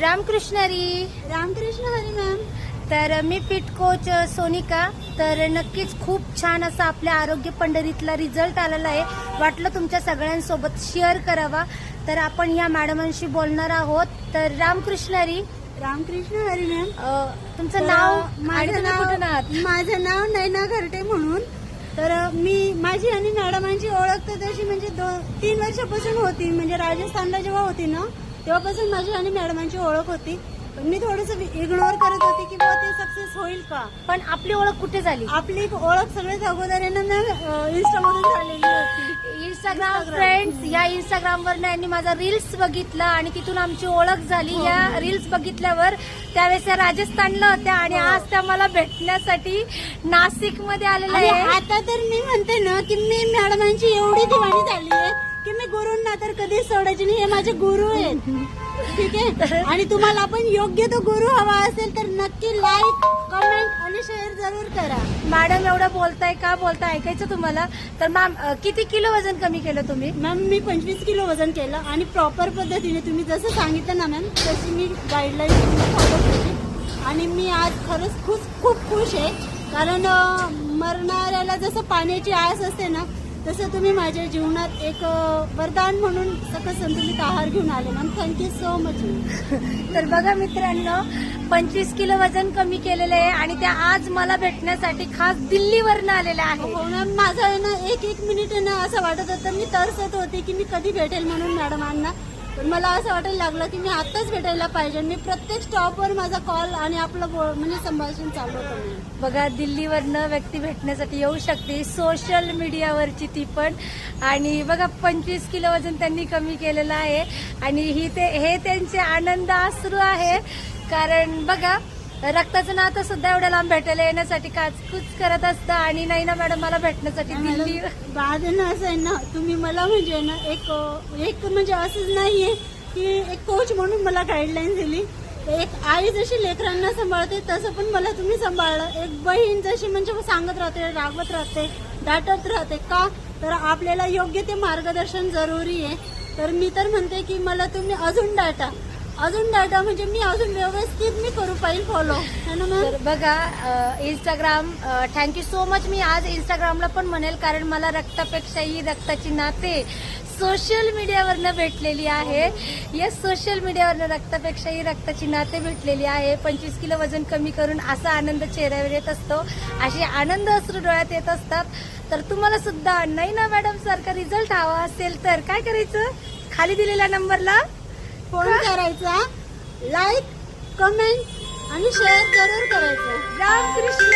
रामकृष्णरी Ramakrishna Hari ma'am. तर मी पीठ coach Sonika. तर नक्कीच खूप छान असा आपल्या आरोग्य पंढरीतला रिझल्ट आलेला आहे. वाटलं तुमच्या सगळ्यांसोबत शेअर करावा. तर आपण या मॅडमांशी बोलणार आहोत. तर रामकृष्णरी रामकृष्ण हरी मॅम. तुमचं नाव माझं नाव माझं नाव नैना घरटे म्हणून. तर मी माझी आणि मॅडमांची ओळख तर तशी म्हणजे दोन तीन वर्षापासून होती. म्हणजे राजस्थानला जेव्हा होती ना तेव्हापासून माझी आणि मॅडमांची ओळख होती. पण मी थोडस इग्नोर करत होती की ते सक्सेस होईल का? पण आपली ओळख कुठे झाली? आपली ओळख सगळ्यात अगोदर इंस्टामधून झालेली होती. इंस्टाग्राम फ्रेंड्स या इंस्टाग्रामवर यांनी माझा रील्स बघितला आणि तिथून आमची ओळख झाली. हो. या रील्स बघितल्यावर त्यावेळेस त्या राजस्थानला होत्या आणि हो. आज त्या मला भेटण्यासाठी नाशिकमध्ये आलेल्या आहे आता तर मी म्हणते ना की मी मॅडमांची एवढी दिवाणी झाली. गुरूंना तर कधीच सोडायची नाही. हे माझे गुरु आहेत. ठीक आहे? आणि तुम्हाला पण योग्य तो गुरु हवा असेल तर नक्की लाईक कमेंट आणि शेअर जरूर करा. मॅडम एवढं बोलताय का? बोलताय ऐकायचं तुम्हाला? तर मॅम अ, किती किलो वजन कमी केलं तुम्ही? मॅम मी पंचवीस किलो वजन केलं आणि प्रॉपर पद्धतीने तुम्ही जसं सांगितलं ना मॅम तशी मी गाईडलाईन फॉलो केली. आणि मी आज खरंच खूप खूप खुश आहे. कारण अं, मरणाऱ्याला जसं पाण्याची आस असते ना तसं तुम्ही माझ्या जीवनात एक वरदान म्हणून सकस संतुलित आहार घेऊन आले मॅम. थँक्यू सो मच तर बघा मित्रांनो पंचवीस किलो वजन कमी केलेलं आहे आणि त्या आज मला भेटण्यासाठी खास दिल्लीवरनं आलेल्या आहे. हो मॅम माझं आहे ना एक एक मिनिट ना असं वाटत होतं. मी तरसत होते की मी कधी भेटेल म्हणून मॅडमांना. पण मला असं वाटायला लागलं की मी आत्ताच भेटायला पाहिजे. मी प्रत्येक स्टॉपवर माझा कॉल आणि आपलं म्हणजे संभाषण चालू होतं बघा दिल्लीवरनं व्यक्ती भेटण्यासाठी येऊ शकते. सोशल मीडियावरची ती पण. आणि बघा पंचवीस किलो वजन त्यांनी कमी केलेलं आहे. आणि ही ते हे त्यांचे आनंद अश्रू आहे. कारण बघा रक्ताचं नातं सुद्धा एवढ्या लांब भेटायला येण्यासाठी काचकूच करत असतं आणि नाही ना मॅडम मला भेटण्यासाठी दिल्ली बाद ना असं आहे ना तुम्ही मला म्हणजे ना एक एक म्हणजे असंच नाहीये की एक कोच म्हणून मला गाईडलाईन दिली. एक आई जशी लेकरांना सांभाळते तसं पण मला तुम्ही सांभाळलं. एक बहीण जशी म्हणजे सांगत राहते रागवत राहते डाटत राहते का? तर आपल्याला योग्य ते मार्गदर्शन जरुरी आहे. तर मी तर म्हणते की मला तुम्ही अजून डाटा. अजून डाटा म्हणजे मी अजून व्यवस्थित मी करू पाहिजे फॉलो है ना मॅम तर बघा Instagram thank you so much मी आज इंस्टाग्रामला पण म्हणेल कारण मला रक्तापेक्षाही रक्ताची नाते सोशल मीडियावरनं भेटलेली आहे. या सोशल मीडियावरनं रक्तापेक्षाही रक्ताची नाते भेटलेली आहे. पंचवीस किलो वजन कमी करून असा आनंद चेहऱ्यावर येत असतो. असे आनंद अश्रू डोळ्यात येत असतात. तर तुम्हाला सुद्धा नाही ना मॅडम सारखा रिझल्ट हवा असेल तर काय करायचं? खाली दिलेल्या नंबरला फोन करायचा लाईक कमेंट आणि शेअर जरूर करायचं. रामकृष्ण